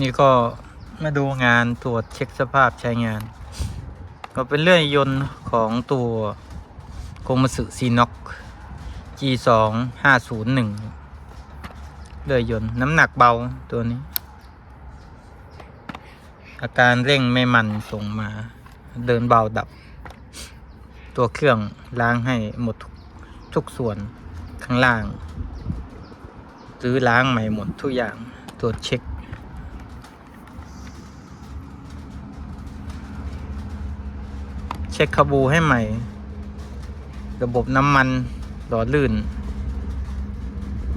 นี่ก็มาดูงานตรวจเช็คสภาพใช้งาน ก็เป็นเลื่อยยนต์ของตัวโคมัสึซีน็อก G2 501 เลื่อยยนต์น้ำหนักเบาตัวนี้ อาการเร่งไม่มันส่งมา เดินเบาดับ ตัวเครื่องล้างให้หมดทุกทุกส่วนข้างล่างหรือล้างใหม่หมดทุกอย่างตรวจเช็ค เช็คคาบูให้ใหม่ ระบบน้ำมันหล่อลื่น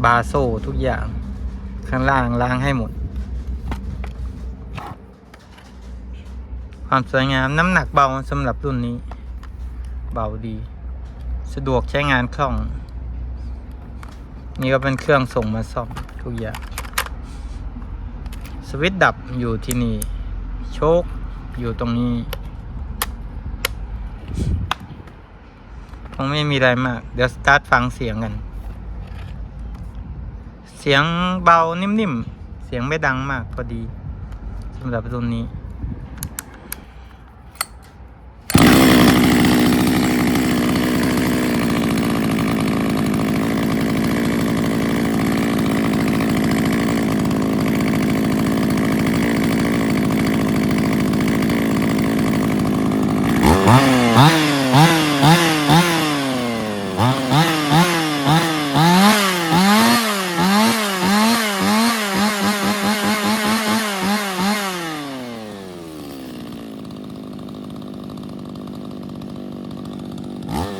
บาโซ่ทุกอย่าง ข้างล่างล้างให้หมด ความสวยงามน้ำหนักเบาสำหรับรุ่นนี้ เบาดี สะดวกใช้งานคล่อง นี่ก็เป็นเครื่องส่งมาซ่อมทุกอย่างสวิตดับอยู่ที่นี่ โชคอยู่ตรงนี้ คงไม่มีอะไรมาก เดี๋ยวสตาร์ทฟังเสียงกัน เสียงเบานิ่มๆ เสียงไม่ดังมากพอดีสำหรับรุ่นนี้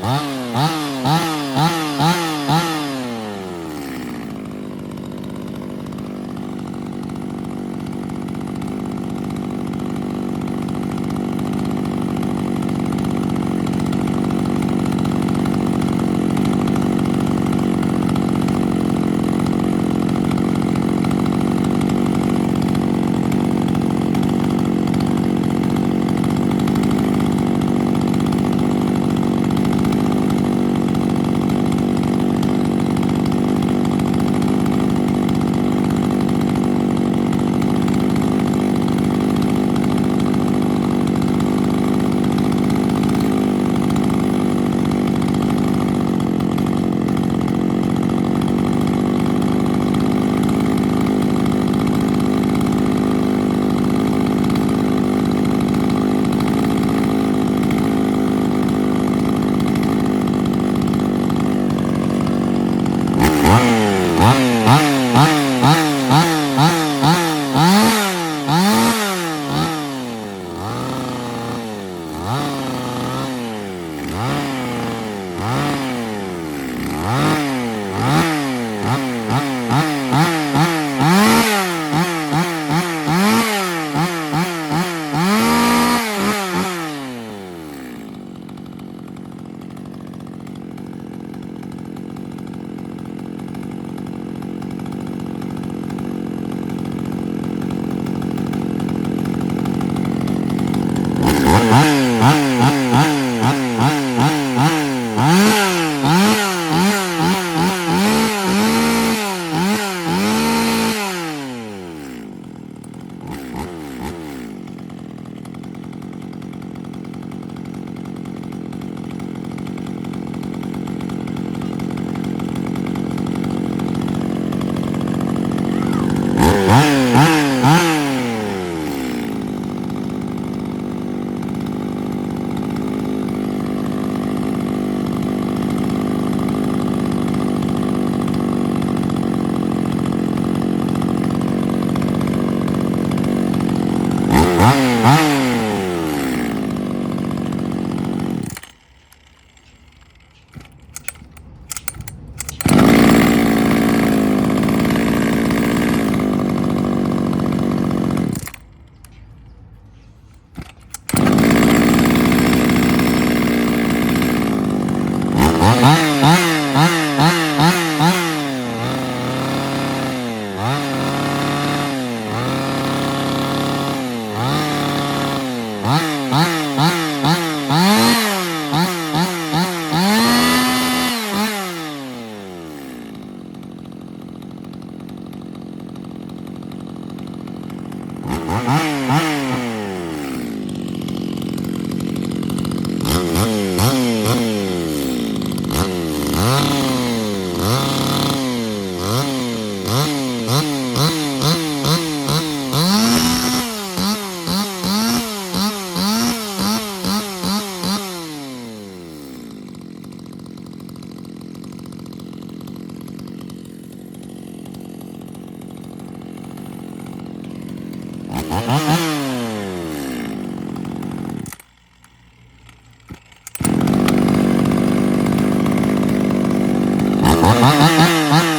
ah, ah. Wow, wow, wow. Mm-hmm. Oh,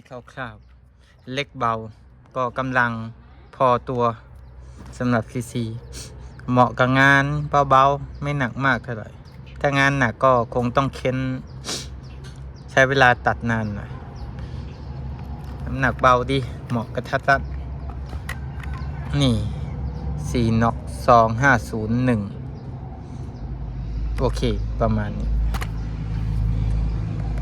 นี้คร่าวๆ เล็กเบา ก็กำลังพอตัวสำหรับ PC เหมาะกับงานเบาๆ ไม่หนักมากเท่าไหร่ ถ้างานหนักก็คงต้องเค้น ใช้เวลาตัดนานหน่อย น้ำหนักเบาดี เหมาะกับทัดรัดนี่สี่น็อกสองห้าศูนย์หนึ่งโอเค ประมาณนี้